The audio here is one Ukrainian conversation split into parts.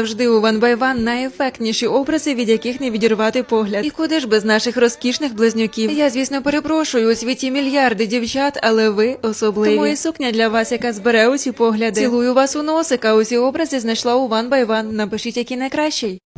завжди у by One найефектніші образи, від яких не відірвати погляд. І куди ж без наших розкішних близнюків? Я, звісно, перепрошую у світі мільярди дівчат, але ви особливі. Тому і сукня для вас, яка збере усі погляди. Цілую вас у носика. Усі образи знайшла у by One. Напишіть, який найкращий.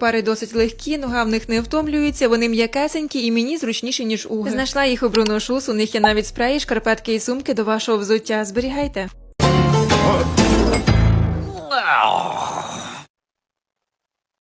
пари досить легкі, нога в них не втомлюється, вони м'якесенькі і мені зручніші, ніж уги. Знайшла їх у Бруно Шус, у них є навіть спреї, шкарпетки і сумки до вашого взуття. Зберігайте.